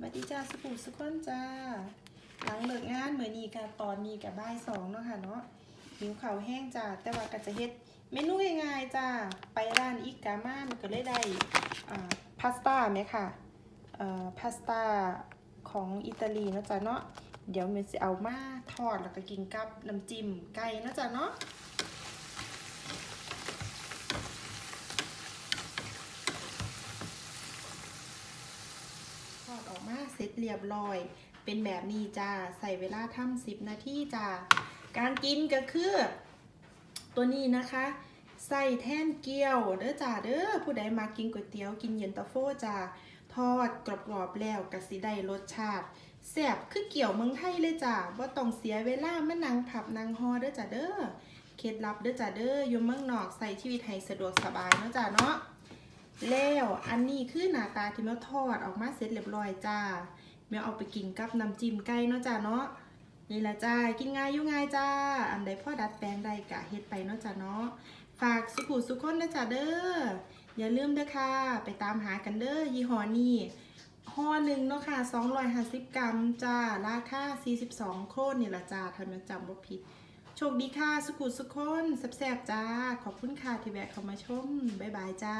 บัดดีจ้าสุขุสุขคนจ้า หลังเลิกงานเหมือนนีกับตอนนี้กับบ่ายสองเนาะค่ะเนาะหิวเข้าแห้งจ้าแต่ว่าก็จะเฮ็ดเมนูง่ายๆจ้าไปร้านอิกาม่านก็เลยได้พาสต้าไหมค่ะเอ่อพาสต้าของอิตาลีเนาะจ้าเนาะเดี๋ยวเมนจะเอามาทอดแล้วก็กินกับน้ำจิ้มไก่เนาะจ้าเนาะ อดออกมาเสร็จเรียบร้อย เป็นแบบนี้จ้าใส่เวลาทำสิบนาทีจ้าการกินก็คือ ตัวนี้นะคะ ใส่แท่นเกี๊ยวเด้อจ้าเด้อผู้ใดมากินก๋วยเตี๋ยวกินเย็นตาโฟจ้าทอดกรอบๆแล้วก็สิได้รสชาติแซ่บคือเกี่ยวเมืองไทยเลยจ้าบ่ต้องเสียเวลามานั่งผับนั่งฮอเด้อจ้าเด้อเคล็ดลับเด้อจ้าเด้ออยู่เมืองนอกใส่ชีวิตให้สะดวกสบายเนาะจ้าเนาะ แล้วอันนี้คือหน้าตาที่แมวทอดออกมาเสร็จเรียบร้อยจ้าแมวเอาไปกินกับน้ำจิ้มไก่เนาะจ้าเนาะนี่ละจ้ากินง่ายยู่ง่ายจ้า อันใดพ่อดัดแปลงใดกะเฮ็ดไปเนาะจ้าเนาะฝากสุขุสุขคนนะจ้าเด้ออย่าลืมเด้อค่ะ ไปตามหากันเด้อยี่ห้อนี้ห่อหนึ่งเนาะค่ะ250 กรัมจ้าราคา42 โครนนี่ละจ้าถ้าแมวจำบ่ผิด โชคดีค่ะ สุขุสุขคนแซ่บๆจ้า ขอบคุณค่ะที่แวะเข้ามาชม บ๊ายบายจ้า